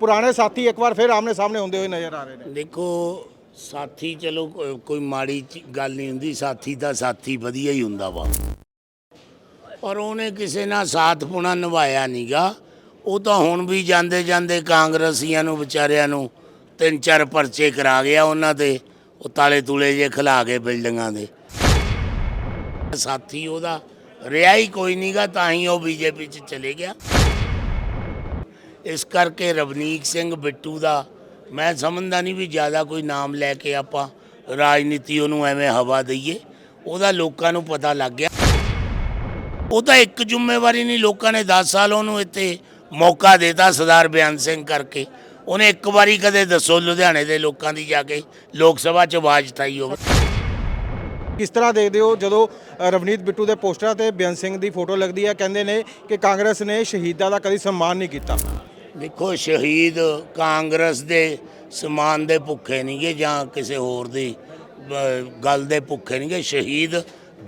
ਪੁਰਾਣੇ ਸਾਥੀ ਇੱਕ ਵਾਰ ਫਿਰ ਆਮਨੇ ਸਾਹਮਣੇ ਹੁੰਦੇ ਹੋਏ ਨਜ਼ਰ ਆ ਰਹੇ ਨੇ। ਦੇਖੋ, ਸਾਥੀ ਚਲੋ ਕੋ- ਕੋਈ ਮਾੜੀ ਚ- ਗੱਲ ਨਹੀਂ ਹੁੰਦੀ, ਸਾਥੀ ਦਾ ਸਾਥੀ ਵਧੀਆ ਹੀ ਹੁੰਦਾ ਵਾ। ਪਰ ਉਹਨੇ ਕਿਸੇ ਨਾਲ ਸਾਥ ਪੁਣਾ ਨਿਭਾਇਆ ਨਹੀਂਗਾ ਉਹ ਤਾਂ ਹੁਣ ਵੀ ਜਾਂਦੇ ਜਾਂਦੇ ਕਾਂਗਰਸੀਆਂ ਨੂੰ, ਵਿਚਾਰਿਆਂ ਨੂੰ ਤਿੰਨ ਚਾਰ ਪਰਚੇ ਕਰਾ ਗਿਆ ਉਹਨਾਂ ਤੇ ਉਹ ਤਾਲੇ ਤੂਲੇ ਜੇ ਖਿਲਾ ਕੇ ਬਿਲਡਿੰਗਾਂ ਦੇ। ਸਾਥੀ ਉਹਦਾ ਰਿਹਾ ਹੀ ਕੋਈ ਨਹੀਂਗਾ ਤਾਂ ਹੀ ਉਹ ਬੀਜੇਪੀ ਚ ਚਲੇ ਗਿਆ। ਇਸ ਕਰਕੇ ਰਵਨੀਕ ਸਿੰਘ ਬਿੱਟੂ ਦਾ ਮੈਂ ਸਮਝਦਾ ਨਹੀਂ ਵੀ ਜ਼ਿਆਦਾ ਕੋਈ ਨਾਮ ਲੈ ਕੇ ਆਪਾਂ ਰਾਜਨੀਤੀ ਉਹਨੂੰ ਐਵੇਂ ਹਵਾ ਦਈਏ। ਉਹਦਾ ਲੋਕਾਂ ਨੂੰ ਪਤਾ ਲੱਗ ਗਿਆ। ਉਹ ਤਾਂ ਇੱਕ ਜ਼ਿੰਮੇਵਾਰੀ ਨਹੀਂ, ਲੋਕਾਂ ਨੇ 10 ਸਾਲ ਉਹਨੂੰ ਇੱਥੇ ਮੌਕਾ ਦਿੱਤਾ ਸਰਦਾਰ ਬਿਆਨ ਸਿੰਘ ਕਰਕੇ। ਉਹਨੇ ਇੱਕ ਵਾਰੀ ਕਦੇ ਦੱਸੋ ਲੁਧਿਆਣੇ ਦੇ ਲੋਕਾਂ ਦੀ ਜਾ ਕੇ ਲੋਕ ਸਭਾ 'ਚ ਆਵਾਜ਼ ਉਠਾਈ ਹੋਵੇ। ਕਿਸ ਤਰ੍ਹਾਂ ਦੇਖਦੇ ਹੋ ਜਦੋਂ ਰਵਨੀਤ ਬਿੱਟੂ ਦੇ ਪੋਸਟਰਾਂ ਤੇ ਬੇਅੰਤ ਸਿੰਘ ਦੀ ਫੋਟੋ ਲੱਗਦੀ ਹੈ, ਕਹਿੰਦੇ ਨੇ ਕਿ ਕਾਂਗਰਸ ਨੇ ਸ਼ਹੀਦਾਂ ਦਾ ਕਦੀ ਸਨਮਾਨ ਨਹੀਂ ਕੀਤਾ। ਦੇਖੋ, ਸ਼ਹੀਦ ਕਾਂਗਰਸ ਦੇ ਸਮਾਨ ਦੇ ਭੁੱਖੇ ਨਹੀਂਗੇ ਜਾਂ ਕਿਸੇ ਹੋਰ ਦੀ ਗੱਲ ਦੇ ਭੁੱਖੇ ਨਹੀਂਗੇ ਸ਼ਹੀਦ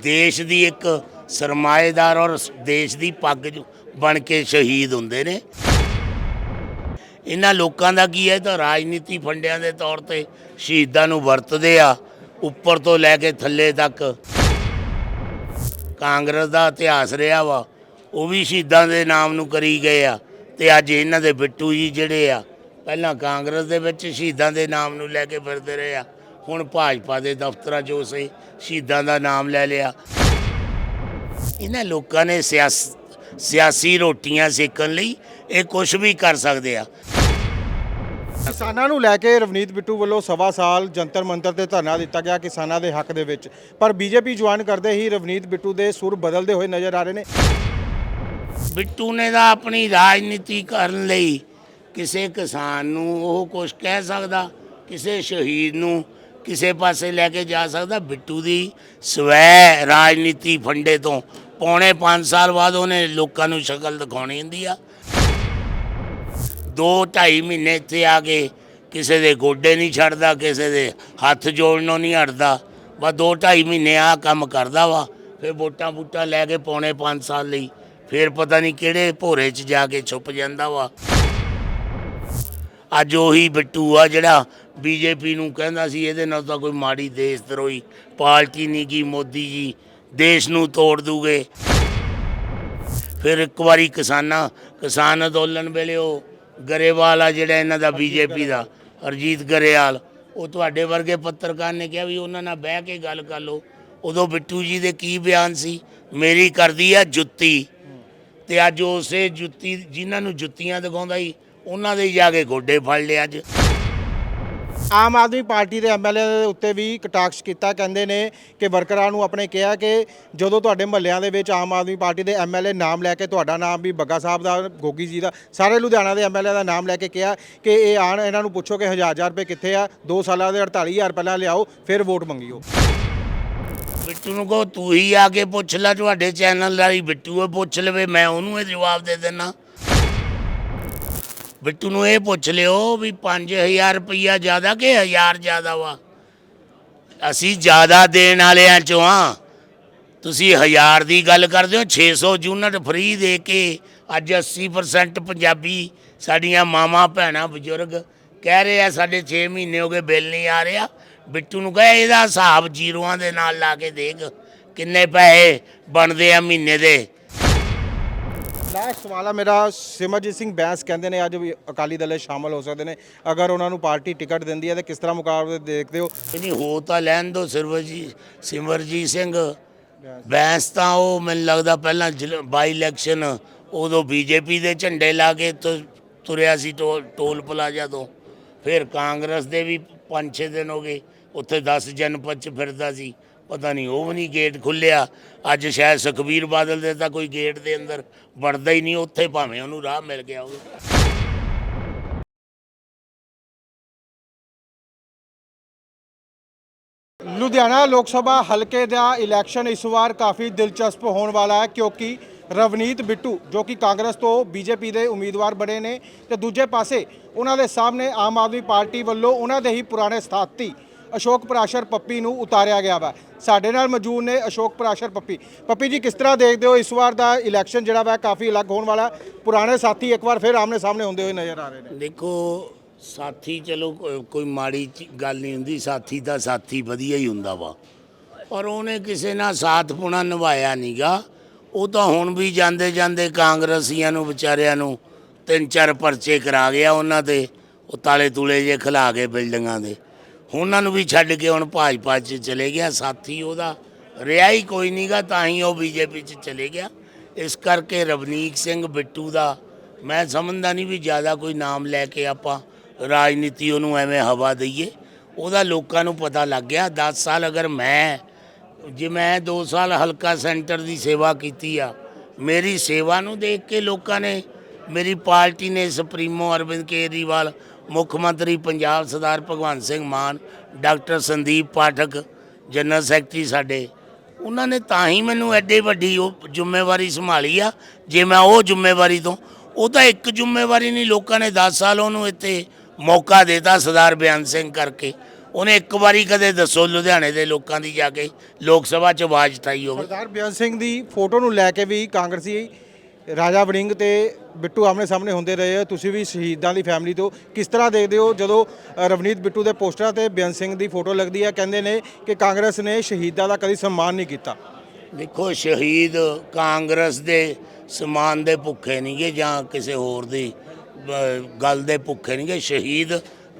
ਦੇਸ਼ ਦੀ ਇੱਕ ਸਰਮਾਏਦਾਰ ਔਰ ਦੇਸ਼ ਦੀ ਪੱਗ ਬਣ ਕੇ ਸ਼ਹੀਦ ਹੁੰਦੇ ਨੇ। ਇਹਨਾਂ ਲੋਕਾਂ ਦਾ ਕੀ ਹੈ? ਇਹ ਤਾਂ ਰਾਜਨੀਤੀ ਫੰਡਿਆਂ ਦੇ ਤੌਰ ਤੇ ਸ਼ਹੀਦਾਂ ਨੂੰ ਵਰਤਦੇ ਆ, ਉੱਪਰ ਤੋਂ ਲੈ ਕੇ ਥੱਲੇ ਤੱਕ। ਕਾਂਗਰਸ ਦਾ ਇਤਿਹਾਸ ਰਿਹਾ ਵਾ, ਉਹ ਵੀ ਸ਼ਹੀਦਾਂ ਦੇ ਨਾਮ ਨੂੰ ਕਰੀ ਗਏ ਆ। ਤੇ ਅੱਜ ਇਹਨਾਂ ਦੇ ਬਿੱਟੂ ਜੀ ਜਿਹੜੇ ਆ, ਪਹਿਲਾਂ ਕਾਂਗਰਸ ਦੇ ਵਿੱਚ ਸ਼ਹੀਦਾਂ ਦੇ ਨਾਮ ਨੂੰ ਲੈ ਕੇ ਫਿਰਦੇ ਰਹੇ ਆ, ਹੁਣ ਭਾਜਪਾ ਦੇ ਦਫ਼ਤਰਾਂ 'ਚ ਉਸੇ ਸ਼ਹੀਦਾਂ ਦਾ ਨਾਮ ਲੈ ਲਿਆ। ਇਹਨਾਂ ਲੋਕਾਂ ਨੇ ਸਿਆਸ, ਸਿਆਸੀ ਰੋਟੀਆਂ ਸੇਕਣ ਲਈ ਇਹ ਕੁਝ ਵੀ ਕਰ ਸਕਦੇ ਆ। ਕਿਸਾਨਾਂ ਨੂੰ ਲੈ ਕੇ ਰਵਨੀਤ ਬਿੱਟੂ ਵੱਲੋਂ ਸਵਾ ਸਾਲ ਜੰਤਰ ਮੰਤਰ ਤੇ ਧਰਨਾ ਦਿੱਤਾ ਗਿਆ ਕਿਸਾਨਾਂ ਦੇ ਹੱਕ ਦੇ ਵਿੱਚ, ਪਰ ਬੀਜੇਪੀ ਜੁਆਇਨ ਕਰਦੇ ਹੀ ਰਵਨੀਤ ਬਿੱਟੂ ਦੇ ਸੁਰ ਬਦਲਦੇ ਹੋਏ ਨਜ਼ਰ ਆ ਰਹੇ ਨੇ। ਬਿੱਟੂ ਨੇ ਤਾਂ ਆਪਣੀ ਰਾਜਨੀਤੀ ਕਰਨ ਲਈ ਕਿਸੇ ਕਿਸਾਨ ਨੂੰ ਉਹ ਕੁਝ ਕਹਿ ਸਕਦਾ, ਕਿਸੇ ਸ਼ਹੀਦ ਨੂੰ ਕਿਸੇ ਪਾਸੇ ਲੈ ਕੇ ਜਾ ਸਕਦਾ। ਬਿੱਟੂ ਦੀ ਸਵੈ ਰਾਜਨੀਤੀ ਫੰਡੇ ਤੋਂ ਪੌਣੇ 5 ਸਾਲ ਬਾਅਦ ਉਹਨੇ ਲੋਕਾਂ ਨੂੰ ਸ਼ਕਲ ਦਿਖਾਉਣੀ ਹੁੰਦੀ ਆ। ਦੋ ਢਾਈ ਮਹੀਨੇ ਇੱਥੇ ਆ ਕੇ ਕਿਸੇ ਦੇ ਗੋਡੇ ਨਹੀਂ ਛੱਡਦਾ, ਕਿਸੇ ਦੇ ਹੱਥ ਜੋੜਨੋਂ ਨਹੀਂ ਹਟਦਾ। ਬਸ ਦੋ ਢਾਈ ਮਹੀਨੇ ਆ ਕੰਮ ਕਰਦਾ ਵਾ, ਫਿਰ ਵੋਟਾਂ ਬੂਟਾਂ ਲੈ ਕੇ ਪੌਣੇ 5 ਸਾਲ ਲਈ ਫਿਰ ਪਤਾ ਨਹੀਂ ਕਿਹੜੇ ਭੋਰੇ 'ਚ ਜਾ ਕੇ ਛੁਪ ਜਾਂਦਾ ਵਾ। ਅੱਜ ਉਹੀ ਬਿੱਟੂ ਆ ਜਿਹੜਾ ਬੀਜੇਪੀ ਨੂੰ ਕਹਿੰਦਾ ਸੀ, ਇਹਦੇ ਨਾਲ ਤਾਂ ਕੋਈ ਮਾੜੀ ਦੇਸ਼ ਧਰੋਈ ਪਾਰਟੀ ਨਹੀਂ ਕੀ ਮੋਦੀ ਜੀ, ਦੇਸ਼ ਨੂੰ ਤੋੜ ਦੂਗੇ। ਫਿਰ ਇੱਕ ਵਾਰੀ ਕਿਸਾਨਾਂ, ਕਿਸਾਨ ਅੰਦੋਲਨ ਵੇਲੇ ਉਹ ਗਰੇਵਾਲ ਆ ਜਿਹੜਾ ਇਹਨਾਂ ਦਾ ਬੀਜੇਪੀ ਦਾ ਅਰਜੀਤ ਗਰੇਵਾਲ, ਉਹ ਤੁਹਾਡੇ ਵਰਗੇ ਪੱਤਰਕਾਰ ਨੇ ਕਿਹਾ ਵੀ ਉਹਨਾਂ ਨਾਲ ਬਹਿ ਕੇ ਗੱਲ ਕਰ ਲਓ। ਉਦੋਂ ਬਿੱਟੂ ਜੀ ਦੇ ਕੀ ਬਿਆਨ ਸੀ? ਮੇਰੀ ਕਰਦੀ ਆ ਜੁੱਤੀ। ਤੇ ਅੱਜ ਉਸੇ ਜੁੱਤੀ ਜਿਨ੍ਹਾਂ ਨੂੰ ਜੁੱਤੀਆਂ ਦਿਖਾਉਂਦਾ ਸੀ, ਉਹਨਾਂ ਦੇ ਹੀ ਜਾ ਕੇ ਗੋਡੇ ਫੜ ਲਏ ਅੱਜ। ਆਮ ਆਦਮੀ ਪਾਰਟੀ ਦੇ ਐਮਐਲਏ ਦੇ ਉੱਤੇ ਵੀ ਕਟਾਕਸ਼ ਕੀਤਾ, ਕਹਿੰਦੇ ਨੇ ਕਿ ਵਰਕਰਾਂ ਨੂੰ ਆਪਣੇ ਕਿਹਾ ਕਿ ਜਦੋਂ ਤੁਹਾਡੇ ਮਹੱਲਿਆਂ ਦੇ ਵਿੱਚ ਆਮ ਆਦਮੀ ਪਾਰਟੀ ਦੇ ਐਮਐਲਏ ਨਾਮ ਲੈ ਕੇ ਤੁਹਾਡਾ ਨਾਮ ਵੀ ਬੱਗਾ ਸਾਹਿਬ ਦਾ, ਗੋਗੀ ਜੀ ਦਾ, ਸਾਰੇ ਲੁਧਿਆਣਾ ਦੇ ਐਮਐਲਏ ਦਾ ਨਾਮ ਲੈ ਕੇ ਕਿਹਾ ਕਿ ਇਹ ਆਣ, ਇਹਨਾਂ ਨੂੰ ਪੁੱਛੋ ਕਿ ਹਜ਼ਾਰ ਹਜ਼ਾਰ ਰੁਪਏ ਕਿੱਥੇ ਆ 2 ਸਾਲਾਂ ਦੇ 48000 ਪਹਿਲਾਂ ਲਿਆਓ, ਫਿਰ ਵੋਟ ਮੰਗਿਓ। ਬਿੱਟੂ ਨੂੰ ਕਹੋ, ਤੂੰ ਹੀ ਆ ਕੇ ਪੁੱਛ ਲੈ, ਤੁਹਾਡੇ ਚੈਨਲ ਵਾਲੀ ਬਿੱਟੂ ਉਹ ਪੁੱਛ ਲਵੇ, ਮੈਂ ਉਹਨੂੰ ਇਹ ਜਵਾਬ ਦੇ ਦੇਣਾ ਬਿੱਟੂ ਨੂੰ ਇਹ ਪੁੱਛ ਲਿਓ ਵੀ 5000 ਰੁਪਈਆ ਜ਼ਿਆਦਾ ਕਿ 1000 ਜ਼ਿਆਦਾ ਵਾ? ਅਸੀਂ ਜ਼ਿਆਦਾ ਦੇਣ ਵਾਲਿਆਂ ਚੋਂ ਆ। ਤੁਸੀਂ 1000 ਦੀ ਗੱਲ ਕਰਦੇ ਹੋ 600 ਯੂਨਿਟ ਫ੍ਰੀ ਦੇ ਕੇ ਅੱਜ 80% ਪੰਜਾਬੀ ਸਾਡੀਆਂ ਮਾਵਾਂ, ਭੈਣਾਂ, ਬਜ਼ੁਰਗ ਕਹਿ ਰਹੇ ਆ, ਸਾਡੇ 6 ਮਹੀਨੇ ਹੋ ਗਏ ਬਿੱਲ ਨਹੀਂ ਆ ਰਿਹਾ। ਬਿੱਟੂ ਨੂੰ ਕਹੇ ਇਹਦਾ ਹਿਸਾਬ ਜੀਰੋਆਂ ਦੇ ਨਾਲ ਲਾ ਕੇ ਦੇਖ ਕਿੰਨੇ ਪੈਸੇ ਬਣਦੇ ਆ ਮਹੀਨੇ ਦੇ। ਲਾਸਟ ਸਵਾਲ ਆ ਮੇਰਾ ਸਿਮਰਜੀਤ ਸਿੰਘ ਬੈਂਸ ਕਹਿੰਦੇ ਨੇ ਅੱਜ ਵੀ ਅਕਾਲੀ ਦਲ 'ਚ ਸ਼ਾਮਲ ਹੋ ਸਕਦੇ ਨੇ। ਅਗਰ ਉਹਨਾਂ ਨੂੰ ਪਾਰਟੀ ਟਿਕਟ ਦਿੰਦੀ ਹੈ ਤਾਂ ਕਿਸ ਤਰ੍ਹਾਂ ਮੁਕਾਬਲੇ ਦੇਖਦੇ ਹੋ? ਨਹੀਂ ਹੋ ਤਾਂ ਲੈਣ ਦੋ ਸਿਰਵਜੀ ਸਿਮਰਜੀਤ ਸਿੰਘ। ਬੈਂਸ ਤਾਂ ਉਹ ਮੈਨੂੰ ਲੱਗਦਾ ਪਹਿਲਾਂ ਬਾਈ ਇਲੈਕਸ਼ਨ ਉਦੋਂ ਬੀਜੇਪੀ ਦੇ ਝੰਡੇ ਲਾ ਕੇ ਤੁਰਿਆ ਸੀ ਟੋਲ ਪਲਾਜ਼ਾ ਤੋਂ। ਫਿਰ ਕਾਂਗਰਸ ਦੇ ਵੀ 5-6 ਦਿਨ ਹੋ ਗਏ, ਉੱਥੇ 10 ਜਨਪਦ ਚ ਫਿਰਦਾ ਸੀ, ਪਤਾ ਨਹੀਂ ਉਹ ਵੀ ਨਹੀਂ ਗੇਟ ਖੁੱਲਿਆ ਅੱਜ ਸ਼ਾਇਦ ਸੁਖਬੀਰ ਬਾਦਲ ਦੇ ਤਾਂ ਕੋਈ ਗੇਟ ਦੇ ਅੰਦਰ ਵੜਦਾ ਹੀ ਨਹੀਂ, ਉੱਥੇ ਭਾਵੇਂ ਉਹਨੂੰ ਰਾਹ ਮਿਲ ਗਿਆ ਹੋਵੇ। ਲੁਧਿਆਣਾ ਲੋਕ ਸਭਾ ਹਲਕੇ ਦਾ ਇਲੈਕਸ਼ਨ ਇਸ ਵਾਰ ਕਾਫੀ ਦਿਲਚਸਪ ਹੋਣ ਵਾਲਾ ਹੈ, ਕਿਉਂਕਿ ਰਵਨੀਤ ਬਿੱਟੂ, ਜੋ ਕਿ ਕਾਂਗਰਸ ਤੋਂ ਬੀਜੇਪੀ ਦੇ ਉਮੀਦਵਾਰ ਬਣੇ ਨੇ ਤੇ ਦੂਜੇ ਪਾਸੇ ਉਹਨਾਂ ਦੇ ਸਾਹਮਣੇ ਆਮ ਆਦਮੀ ਪਾਰਟੀ ਵੱਲੋਂ ਉਹਨਾਂ ਦੇ ਹੀ ਪੁਰਾਣੇ ਸਾਥੀ ਅਸ਼ੋਕ ਪ੍ਰਾਸ਼ਰ ਪੱਪੀ ਨੂੰ ਉਤਾਰਿਆ ਗਿਆ ਵਾ। ਸਾਡੇ ਨਾਲ ਮੌਜੂਦ ਨੇ ਅਸ਼ੋਕ ਪ੍ਰਾਸ਼ਰ ਪੱਪੀ। ਪੱਪੀ ਜੀ, ਕਿਸ ਤਰ੍ਹਾਂ ਦੇਖਦੇ ਹੋ ਇਸ ਵਾਰ ਦਾ ਇਲੈਕਸ਼ਨ ਜਿਹੜਾ ਵਾ, ਕਾਫੀ ਅਲੱਗ ਹੋਣ ਵਾਲਾ। ਪੁਰਾਣੇ ਸਾਥੀ ਇੱਕ ਵਾਰ ਫਿਰ ਆਮਨੇ ਸਾਹਮਣੇ ਹੁੰਦੇ ਹੋਏ ਨਜ਼ਰ ਆ ਰਹੇ ਨੇ। ਦੇਖੋ, ਸਾਥੀ ਚਲੋ ਕੋਈ ਮਾੜੀ ਗੱਲ ਨਹੀਂ ਹੁੰਦੀ। ਸਾਥੀ ਦਾ ਸਾਥੀ ਵਧੀਆ ਹੀ ਹੁੰਦਾ ਵਾ। ਪਰ ਉਹਨੇ ਕਿਸੇ ਨਾਲ ਸਾਥ ਪੁਣਾ ਨਿਭਾਇਆ ਨਹੀਂਗਾ ਉਹ ਤਾਂ ਹੁਣ ਵੀ ਜਾਂਦੇ ਜਾਂਦੇ ਕਾਂਗਰਸੀਆਂ ਨੂੰ, ਵਿਚਾਰਿਆਂ ਨੂੰ ਤਿੰਨ ਚਾਰ ਪਰਚੇ ਕਰਾ ਗਿਆ ਉਹਨਾਂ ਤੇ ਉਹ ਤਾਲੇ ਤੂਲੇ ਜੇ ਖਿਲਾ ਕੇ ਬਿਲਡਿੰਗਾਂ ਦੇ। ਉਹਨਾਂ ਨੂੰ ਵੀ ਛੱਡ ਕੇ ਹੁਣ ਭਾਜਪਾ 'ਚ ਚਲੇ ਗਿਆ, ਸਾਥੀ ਉਹਦਾ ਰਿਹਾ ਹੀ ਕੋਈ ਨਹੀਂਗਾ ਤਾਂ ਹੀ ਉਹ ਬੀਜੇਪੀ 'ਚ ਚਲੇ ਗਿਆ। ਇਸ ਕਰਕੇ ਰਵਨੀਕ ਸਿੰਘ ਬਿੱਟੂ ਦਾ ਮੈਂ ਸਮਝਦਾ ਨਹੀਂ ਵੀ ਜ਼ਿਆਦਾ ਕੋਈ ਨਾਮ ਲੈ ਕੇ ਆਪਾਂ ਰਾਜਨੀਤੀ ਉਹਨੂੰ ਐਵੇਂ ਹਵਾ ਦਈਏ। ਉਹਦਾ ਲੋਕਾਂ ਨੂੰ ਪਤਾ ਲੱਗ ਗਿਆ 10 ਸਾਲ ਅਗਰ ਮੈਂ ਜੇ ਮੈਂ 2 ਸਾਲ ਹਲਕਾ ਸੈਂਟਰ ਦੀ ਸੇਵਾ ਕੀਤੀ ਆ, ਮੇਰੀ ਸੇਵਾ ਨੂੰ ਦੇਖ ਕੇ ਲੋਕਾਂ ਨੇ, ਮੇਰੀ ਪਾਰਟੀ ਨੇ ਸੁਪਰੀਮੋ ਅਰਵਿੰਦ ਕੇਜਰੀਵਾਲ, ਮੁੱਖ ਮੰਤਰੀ Punjab Sardar Bhagwant Singh Mann, doctor Sandeep Pathak, general secretary ਸਾਡੇ, ਉਹਨਾਂ ਨੇ ਤਾਂ ਹੀ ਮੈਨੂੰ ਐਡੇ ਵੱਡੀ ਉਹ ਜ਼ਿੰਮੇਵਾਰੀ ਸੰਭਾਲੀ ਆ, ਜੇ ਮੈਂ ਉਹ ਜ਼ਿੰਮੇਵਾਰੀ ਤੋਂ, ਉਹ ਤਾਂ ਇੱਕ ਜ਼ਿੰਮੇਵਾਰੀ ਨਹੀਂ, ਲੋਕਾਂ ਨੇ 10 ਸਾਲ ਉਹਨੂੰ ਇੱਥੇ ਮੌਕਾ ਦਿੱਤਾ ਸਰਦਾਰ ਬਿਆਨ ਸਿੰਘ ਕਰਕੇ। ਉਹਨੇ ਇੱਕ ਵਾਰੀ ਕਦੇ ਦੱਸੋ ਲੁਧਿਆਣੇ ਦੇ ਲੋਕਾਂ ਦੀ ਜਾ ਕੇ ਲੋਕ ਸਭਾ 'ਚ ਆਵਾਜ਼ ਉਠਾਈ ਹੋਵੇ। ਸਰਦਾਰ ਬਿਆਨ ਸਿੰਘ ਦੀ ਫੋਟੋ ਨੂੰ ਲੈ ਕੇ ਵੀ ਕਾਂਗਰਸੀ ਰਾਜਾ ਵੜਿੰਗ ਤੇ ਬਿੱਟੂ ਆਮਨੇ ਸਾਹਮਣੇ ਹੁੰਦੇ ਰਹੇ ਆ। ਤੁਸੀਂ ਵੀ ਸ਼ਹੀਦਾਂ ਦੀ ਫੈਮਿਲੀ ਤੋਂ ਕਿਸ ਤਰ੍ਹਾਂ ਦੇਖਦੇ ਹੋ? ਜਦੋਂ ਰਵਨੀਤ ਬਿੱਟੂ ਦੇ ਪੋਸਟਰਾਂ ਤੇ ਬਿਆਨ ਸਿੰਘ ਦੀ ਫੋਟੋ ਲੱਗਦੀ ਹੈ ਕਹਿੰਦੇ ਨੇ ਕਿ ਕਾਂਗਰਸ ਨੇ ਸ਼ਹੀਦਾਂ ਦਾ ਕਦੀ ਸਨਮਾਨ ਨਹੀਂ ਕੀਤਾ। ਦੇਖੋ ਸ਼ਹੀਦ ਕਾਂਗਰਸ ਦੇ ਸਮਾਨ ਦੇ ਭੁੱਖੇ ਨਹੀਂਗੇ ਜਾਂ ਕਿਸੇ ਹੋਰ ਦੀ ਗੱਲ ਦੇ ਭੁੱਖੇ ਨਹੀਂਗੇ ਸ਼ਹੀਦ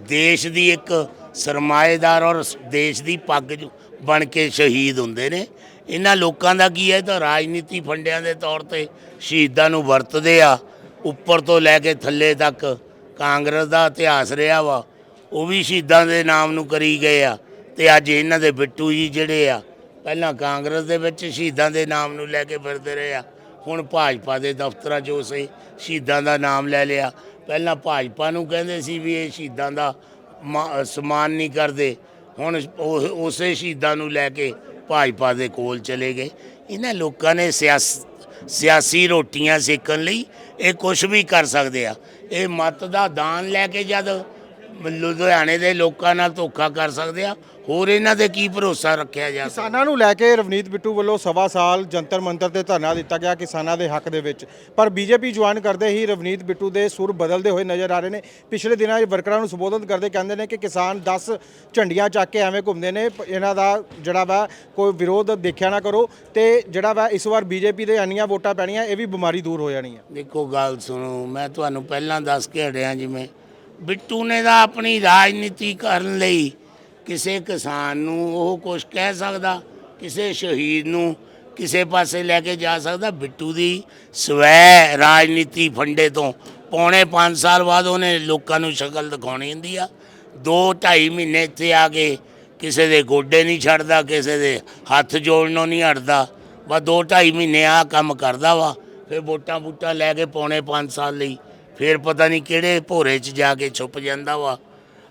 ਦੇਸ਼ ਦੀ ਇੱਕ ਸਰਮਾਏਦਾਰ ਔਰ ਦੇਸ਼ ਦੀ ਪੱਗ ਬਣ ਕੇ ਸ਼ਹੀਦ ਹੁੰਦੇ ਨੇ। ਇਹਨਾਂ ਲੋਕਾਂ ਦਾ ਕੀ ਹੈ, ਇਹ ਤਾਂ ਰਾਜਨੀਤੀ ਫੰਡਿਆਂ ਦੇ ਤੌਰ ਤੇ ਸ਼ਹੀਦਾਂ ਨੂੰ ਵਰਤਦੇ ਆ। ਉੱਪਰ ਤੋਂ ਲੈ ਕੇ ਥੱਲੇ ਤੱਕ ਕਾਂਗਰਸ ਦਾ ਇਤਿਹਾਸ ਰਿਹਾ ਵਾ, ਉਹ ਵੀ ਸ਼ਹੀਦਾਂ ਦੇ ਨਾਮ ਨੂੰ ਕਰੀ ਗਏ ਆ। ਤੇ ਅੱਜ ਇਹਨਾਂ ਦੇ ਬਿੱਟੂ ਜੀ ਜਿਹੜੇ ਆ, ਪਹਿਲਾਂ ਕਾਂਗਰਸ ਦੇ ਵਿੱਚ ਸ਼ਹੀਦਾਂ ਦੇ ਨਾਮ ਨੂੰ ਲੈ ਕੇ ਫਿਰਦੇ ਰਹੇ ਆ। ਹੁਣ ਭਾਜਪਾ ਦੇ ਦਫ਼ਤਰਾਂ 'ਚ ਉਸੇ ਸ਼ਹੀਦਾਂ ਦਾ ਨਾਮ ਲੈ ਲਿਆ। ਪਹਿਲਾਂ ਭਾਜਪਾ ਨੂੰ ਕਹਿੰਦੇ ਸੀ ਵੀ ਇਹ ਸ਼ਹੀਦਾਂ ਦਾ ਮਾ- ਸਨਮਾਨ ਨਹੀਂ ਕਰਦੇ। ਹੁਣ ਉਹ- ਉਸੇ ਸ਼ਹੀਦਾਂ ਨੂੰ ਲੈ ਕੇ ਭਾਜਪਾ ਦੇ ਕੋਲ ਚਲੇ ਗਏ। ਇਹਨਾਂ ਲੋਕਾਂ ਨੇ ਸਿਆਸ, ਸਿਆਸੀ ਰੋਟੀਆਂ ਸੇਕਣ ਲਈ ਇਹ ਕੁਝ ਵੀ ਕਰ ਸਕਦੇ ਆ। ਇਹ ਮਤ ਦਾ ਦਾਨ ਲੈ ਕੇ ਜਦ ਲੁਧਿਆਣੇ ਦੇ ਲੋਕਾਂ ਨਾਲ ਧੋਖਾ ਕਰ ਸਕਦੇ ਆ। ਹੋਰ ਇਹਨਾਂ ਤੇ ਕੀ ਭਰੋਸਾ ਰੱਖਿਆ ਜਾ ਸਕਦਾ? ਕਿਸਾਨਾਂ ਨੂੰ ਲੈ ਕੇ ਰਵਨੀਤ ਬਿੱਟੂ ਵੱਲੋਂ ਸਵਾ ਸਾਲ ਜੰਤਰ ਮੰਤਰ ਤੇ ਧਰਨਾ ਦਿੱਤਾ ਗਿਆ ਕਿਸਾਨਾਂ ਦੇ ਹੱਕ ਦੇ ਵਿੱਚ। ਪਰ ਬੀਜੇਪੀ ਜੁਆਇਨ ਕਰਦੇ ਹੀ ਰਵਨੀਤ ਬਿੱਟੂ ਦੇ ਸੁਰ ਬਦਲਦੇ ਹੋਏ ਨਜ਼ਰ ਆ ਰਹੇ ਨੇ। ਪਿਛਲੇ ਦਿਨਾਂ 'ਚ ਵਰਕਰਾਂ ਨੂੰ ਸੰਬੋਧਨ ਕਰਦੇ ਕਹਿੰਦੇ ਨੇ ਕਿ ਕਿਸਾਨ 10 ਝੰਡੀਆਂ ਚੱਕ ਕੇ ਐਵੇਂ ਘੁੰਮਦੇ ਨੇ। ਪ- ਇਹਨਾਂ ਦਾ ਜਿਹੜਾ ਵਾ ਕੋਈ ਵਿਰੋਧ ਦੇਖਿਆ ਨਾ ਕਰੋ। ਤੇ ਜਿਹੜਾ ਵਾ ਇਸ ਵਾਰ ਬੀਜੇਪੀ ਦੇ ਇੰਨੀਆਂ ਵੋਟਾਂ ਪੈਣੀਆਂ ਇਹ ਵੀ ਬਿਮਾਰੀ ਦੂਰ ਹੋ ਜਾਣੀ ਹੈ ਦੇਖੋ ਗੱਲ ਸੁਣੋ ਮੈਂ ਤੁਹਾਨੂੰ ਪਹਿਲਾਂ ਦੱਸ ਕੇ ਹਟਿਆ ਜਿਵੇਂ ਬਿੱਟੂ ਨੇ ਦਾ ਆਪਣੀ ਰਾਜਨੀਤੀ ਕਰਨ ਲਈ ਕਿਸੇ ਕਿਸਾਨ ਨੂੰ ਉਹ ਕੁਝ ਕਹਿ ਸਕਦਾ, ਕਿਸੇ ਸ਼ਹੀਦ ਨੂੰ ਕਿਸੇ ਪਾਸੇ ਲੈ ਕੇ ਜਾ ਸਕਦਾ। ਬਿੱਟੂ ਦੀ ਸਵੈ ਰਾਜਨੀਤੀ ਫੰਡੇ ਤੋਂ ਪੌਣੇ 5 ਸਾਲ ਬਾਅਦ ਉਹਨੇ ਲੋਕਾਂ ਨੂੰ ਸ਼ਕਲ ਦਿਖਾਉਣੀ ਹੁੰਦੀ ਆ। 2 2.5 ਮਹੀਨੇ ਇੱਥੇ ਆ ਕੇ ਕਿਸੇ ਦੇ ਗੋਡੇ ਨਹੀਂ ਛੱਡਦਾ, ਕਿਸੇ ਦੇ ਹੱਥ ਜੋੜਨੋਂ ਨਹੀਂ ਹਟਦਾ। ਬਸ 2 2.5 ਮਹੀਨੇ ਆ ਕੰਮ ਕਰਦਾ ਵਾ, ਫਿਰ ਵੋਟਾਂ ਬੂਟਾਂ ਲੈ ਕੇ ਪੌਣੇ 5 ਸਾਲ ਲਈ ਫਿਰ ਪਤਾ ਨਹੀਂ ਕਿਹੜੇ ਭੋਰੇ 'ਚ ਜਾ ਕੇ ਛੁਪ ਜਾਂਦਾ ਵਾ।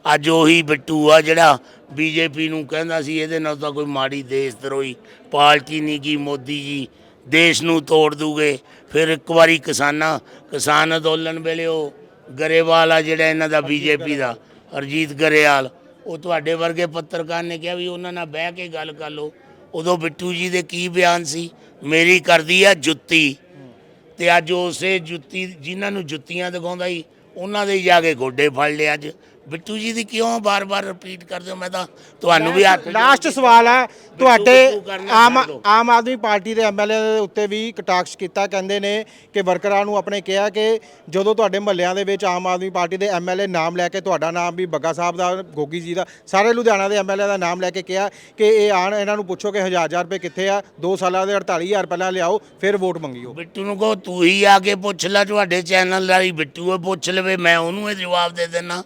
ਅੱਜ ਉਹੀ ਬਿੱਟੂ ਆ ਜਿਹੜਾ ਬੀਜੇਪੀ ਨੂੰ ਕਹਿੰਦਾ ਸੀ ਇਹਦੇ ਨਾਲ ਤਾਂ ਕੋਈ ਮਾੜੀ ਦੇਸ਼ ਧਰੋਈ ਪਾਰਟੀ ਨਹੀਂ ਕੀ ਮੋਦੀ ਜੀ ਦੇਸ਼ ਨੂੰ ਤੋੜ ਦੂਗੇ। ਫਿਰ ਇੱਕ ਵਾਰੀ ਕਿਸਾਨਾਂ ਕਿਸਾਨ ਅੰਦੋਲਨ ਵੇਲੇ ਉਹ ਗਰੇਵਾਲ ਆ ਜਿਹੜਾ ਇਹਨਾਂ ਦਾ ਬੀਜੇਪੀ ਦਾ ਅਰਜੀਤ ਗਰੇਵਾਲ। ਉਹ ਤੁਹਾਡੇ ਵਰਗੇ ਪੱਤਰਕਾਰ ਨੇ ਕਿਹਾ ਵੀ ਉਹਨਾਂ ਨਾਲ ਬਹਿ ਕੇ ਗੱਲ ਕਰ ਲਓ। ਉਦੋਂ ਬਿੱਟੂ ਜੀ ਦੇ ਕੀ ਬਿਆਨ ਸੀ? ਮੇਰੀ ਕਰਦੀ ਆ ਜੁੱਤੀ। ਤੇ ਅੱਜ ਉਸੇ ਜੁੱਤੀ, ਜਿਨ੍ਹਾਂ ਨੂੰ ਜੁੱਤੀਆਂ ਦਿਖਾਉਂਦਾ ਸੀ, ਉਹਨਾਂ ਦੇ ਹੀ ਜਾ ਕੇ ਗੋਡੇ ਫੜ ਲਏ ਅੱਜ। ਬਿੱਟੂ ਜੀ ਦੀ ਕਿਉਂ ਬਾਰ-ਬਾਰ ਰਿਪੀਟ ਕਰਦੇ ਹੋ? ਮੈਂ ਤਾਂ ਤੁਹਾਨੂੰ ਵੀ ਹੱਥ ਲਾਸਟ ਸਵਾਲ ਹੈ ਤੁਹਾਡੇ ਆਮ। ਆਮ ਆਦਮੀ ਪਾਰਟੀ ਦੇ ਐਮਐਲਏ ਦੇ ਉੱਤੇ ਵੀ ਕਟਾਕਸ਼ ਕੀਤਾ ਕਹਿੰਦੇ ਨੇ ਕਿ ਵਰਕਰਾਂ ਨੂੰ ਆਪਣੇ ਕਿਹਾ ਕਿ ਜਦੋਂ ਤੁਹਾਡੇ ਮਹੱਲਿਆਂ ਦੇ ਵਿੱਚ ਆਮ ਆਦਮੀ ਪਾਰਟੀ ਦੇ ਐਮਐਲਏ ਨਾਮ ਲੈ ਕੇ ਤੁਹਾਡਾ ਨਾਮ ਵੀ ਬੱਗਾ ਸਾਹਿਬ ਦਾ ਗੋਗੀ ਜੀ ਦਾ ਸਾਰੇ ਲੁਧਿਆਣਾ ਦੇ ਐਮਐਲਏ ਦਾ ਨਾਮ ਲੈ ਕੇ ਕਿਹਾ ਕਿ ਇਹ ਆਣ ਇਹਨਾਂ ਨੂੰ ਪੁੱਛੋ ਕਿ ਹਜ਼ਾਰ ਹਜ਼ਾਰ ਰੁਪਏ ਕਿੱਥੇ ਆ 2 ਸਾਲਾਂ ਦੇ 48000 ਪਹਿਲਾਂ ਲਿਆਓ ਫਿਰ ਵੋਟ ਮੰਗਿਓ। ਬਿੱਟੂ ਨੂੰ ਕਹੋ ਤੂੰ ਹੀ ਆ ਕੇ ਪੁੱਛ ਲੈ ਤੁਹਾਡੇ ਚੈਨਲ ਵਾਲੀ ਬਿੱਟੂ ਉਹ ਪੁੱਛ ਲਵੇ ਮੈਂ ਉਹਨੂੰ ਇਹ ਜਵਾਬ ਦੇ ਦੇਣਾ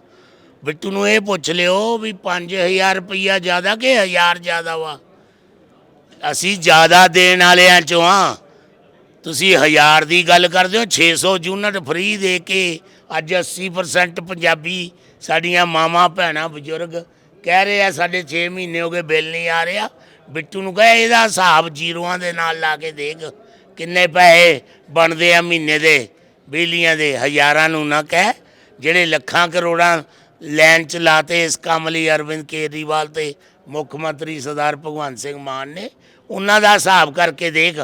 ਬਿੱਟੂ ਨੂੰ ਇਹ ਪੁੱਛ ਲਿਓ ਵੀ 5000 ਰੁਪਈਆ ਜ਼ਿਆਦਾ ਕਿ 1000 ਜ਼ਿਆਦਾ ਵਾ? ਅਸੀਂ ਜ਼ਿਆਦਾ ਦੇਣ ਵਾਲਿਆਂ ਚੋਂ ਆ। ਤੁਸੀਂ 1000 ਦੀ ਗੱਲ ਕਰਦੇ ਹੋ 600 ਯੂਨਿਟ ਫ੍ਰੀ ਦੇ ਕੇ ਅੱਜ 80% ਪੰਜਾਬੀ ਸਾਡੀਆਂ ਮਾਵਾਂ, ਭੈਣਾਂ, ਬਜ਼ੁਰਗ ਕਹਿ ਰਹੇ ਆ, ਸਾਡੇ 6 ਮਹੀਨੇ ਹੋ ਗਏ, ਬਿੱਲ ਨਹੀਂ ਆ ਰਿਹਾ। ਬਿੱਟੂ ਨੂੰ ਕਹੇ ਇਹਦਾ ਹਿਸਾਬ ਜ਼ੀਰੋਆਂ ਦੇ ਨਾਲ ਲਾ ਕੇ ਦੇਖ, ਕਿੰਨੇ ਪੈਸੇ ਬਣਦੇ ਆ ਮਹੀਨੇ ਦੇ, ਬਿਜਲੀਆਂ ਦੇ, ਹਜ਼ਾਰਾਂ ਨੂੰ ਨਾ ਕਹਿ, ਜਿਹੜੇ ਲੱਖਾਂ ਕਰੋੜਾਂ ਲਾਈਨ ਚ ਲਾਤੇ ਇਸ ਕੰਮ ਲਈ ਅਰਵਿੰਦ ਕੇਜਰੀਵਾਲ ਤੇ ਮੁੱਖ ਮੰਤਰੀ ਸਰਦਾਰ ਭਗਵੰਤ ਸਿੰਘ ਮਾਨ ਨੇ। ਉਹਨਾਂ ਦਾ ਹਿਸਾਬ ਕਰਕੇ ਦੇਖ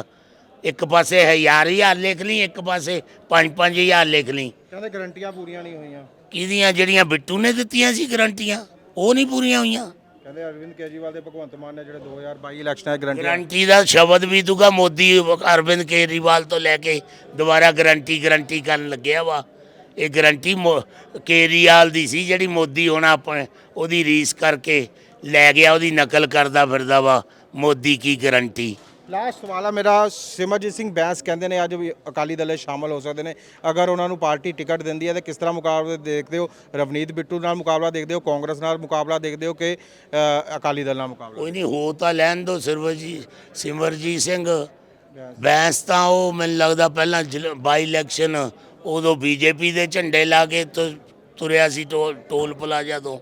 ਇੱਕ ਪਾਸੇ ਹਜ਼ਾਰ ਹਜ਼ਾਰ ਲਿਖ ਲਈ ਇੱਕ ਪਾਸੇ 5-5000 ਲਿਖ ਲਈ। ਕਹਿੰਦੇ ਗਰੰਟੀਆਂ ਪੂਰੀਆਂ ਨਹੀਂ ਹੋਈਆਂ। ਕਿਹਦੀਆਂ? ਜਿਹੜੀਆਂ ਬਿੱਟੂ ਨੇ ਦਿੱਤੀਆਂ ਸੀ ਗਰੰਟੀਆਂ ਉਹ ਨਹੀਂ ਪੂਰੀਆਂ ਹੋਈਆਂ। ਕਹਿੰਦੇ ਅਰਵਿੰਦ ਕੇਜਰੀਵਾਲ ਦੇ ਭਗਵੰਤ ਮਾਨ ਨੇ ਜਿਹੜੇ 2022 ਇਲੈਕਸ਼ਨ ਹੈ ਗਰੰਟੀ ਗਰੰਟੀ ਦਾ ਸ਼ਬਦ ਵੀ ਦੂਗਾ ਮੋਦੀ ਅਰਵਿੰਦ ਕੇਜਰੀਵਾਲ ਤੋਂ ਲੈ ਕੇ ਦੁਬਾਰਾ ਗਰੰਟੀ ਗਰੰਟੀ ਕਰਨ ਲੱਗਿਆ ਵਾ। ਇਹ ਗਰੰਟੀ ਕੇਜਰੀਵਾਲ ਦੀ ਸੀ ਜਿਹੜੀ ਮੋਦੀ ਹੁਣ ਆਪਣੇ ਉਹਦੀ ਰੀਸ ਕਰਕੇ ਲੈ ਗਿਆ ਉਹਦੀ ਨਕਲ ਕਰਦਾ ਫਿਰਦਾ ਵਾ ਮੋਦੀ ਕੀ ਗਰੰਟੀ ਲਾਸਟ ਸਵਾਲ ਆ ਮੇਰਾ ਸਿਮਰਜੀਤ ਸਿੰਘ ਬੈਂਸ ਕਹਿੰਦੇ ਨੇ ਅੱਜ ਵੀ ਅਕਾਲੀ ਦਲ 'ਚ ਸ਼ਾਮਲ ਹੋ ਸਕਦੇ ਨੇ। ਅਗਰ ਉਹਨਾਂ ਨੂੰ ਪਾਰਟੀ ਟਿਕਟ ਦਿੰਦੀ ਹੈ ਤਾਂ ਕਿਸ ਤਰ੍ਹਾਂ ਮੁਕਾਬਲੇ ਦੇਖਦੇ ਹੋ? ਰਵਨੀਤ ਬਿੱਟੂ ਨਾਲ ਮੁਕਾਬਲਾ ਦੇਖਦੇ ਹੋ ਕਾਂਗਰਸ ਨਾਲ ਮੁਕਾਬਲਾ ਦੇਖਦੇ ਹੋ ਕਿ ਅਕਾਲੀ ਦਲ ਨਾਲ ਮੁਕਾਬਲਾ? ਕੋਈ ਨਹੀਂ ਹੋ ਤਾਂ ਲੈਣ ਦੋ ਸਿਰਵਜੀ ਸਿਮਰਜੀਤ ਸਿੰਘ। ਬੈਂਸ ਤਾਂ ਉਹ ਮੈਨੂੰ ਲੱਗਦਾ ਪਹਿਲਾਂ ਬਾਈ ਇਲੈਕਸ਼ਨ ਉਦੋਂ ਬੀਜੇਪੀ ਦੇ ਝੰਡੇ ਲਾ ਕੇ ਤੁ- ਤੁਰਿਆ ਸੀ ਟੋ, ਟੋਲ ਪਲਾਜ਼ਾ ਤੋਂ।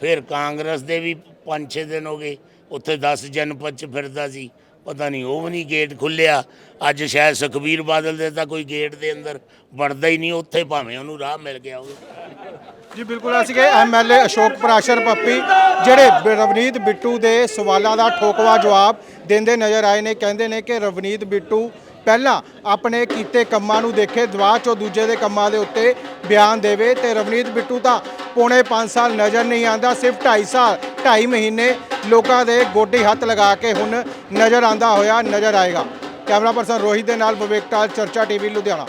ਫਿਰ ਕਾਂਗਰਸ ਦੇ ਵੀ 5-6 ਦਿਨ ਹੋ ਗਏ, ਉੱਥੇ 10 ਜਨਪਦ ਚ ਫਿਰਦਾ ਸੀ। ਪਤਾ ਨਹੀਂ ਉਹ ਵੀ ਨਹੀਂ ਗੇਟ ਖੁੱਲਿਆ ਅੱਜ ਸ਼ਾਇਦ ਸੁਖਬੀਰ ਬਾਦਲ ਦੇ ਤਾਂ ਕੋਈ ਗੇਟ ਦੇ ਅੰਦਰ ਵੜਦਾ ਹੀ ਨਹੀਂ, ਉੱਥੇ ਭਾਵੇਂ ਉਹਨੂੰ ਰਾਹ ਮਿਲ ਗਿਆ ਹੋਵੇ। ਜੀ, ਬਿਲਕੁਲ, ਅਸੀਂ ਕਿ ਐਮਐਲਏ ਅਸ਼ੋਕ ਪ੍ਰਾਸ਼ਰ ਪੱਪੀ, ਜਿਹੜੇ ਬ- ਰਵਨੀਤ ਬਿੱਟੂ ਦੇ ਸਵਾਲਾਂ ਦਾ ਠੋਕਵਾ ਜਵਾਬ ਦਿੰਦੇ ਨਜ਼ਰ ਆਏ ਨੇ। ਕਹਿੰਦੇ ਨੇ ਕਿ ਰਵਨੀਤ ਬਿੱਟੂ ਪਹਿਲਾਂ ਆਪਣੇ ਕੀਤੇ ਕੰਮਾਂ ਨੂੰ ਦੇਖੇ ਦਵਾ ਚੋਂ ਦੂਜੇ ਦੇ ਕੰਮਾਂ ਦੇ ਉੱਤੇ ਬਿਆਨ ਦੇਵੇ ਤੇ ਰਵਨੀਤ ਬਿੱਟੂ ਤਾਂ ਪੌਣੇ 5 ਸਾਲ ਨਜ਼ਰ ਨਹੀਂ ਆਂਦਾ ਸਿਰਫ 2.5 ਸਾਲ 2.5 ਮਹੀਨੇ ਲੋਕਾਂ ਦੇ ਗੋਡੇ ਹੱਥ ਲਗਾ ਕੇ ਹੁਣ ਨਜ਼ਰ ਆਂਦਾ ਹੋਇਆ, ਨਜ਼ਰ ਆਏਗਾ। ਕੈਮਰਾ ਪਰਸਨ ਰੋਹਿਤ ਦੇ ਨਾਲ ਵਿਵੇਕਟਾਲ ਚਰਚਾ ਟੀਵੀ, ਲੁਧਿਆਣਾ।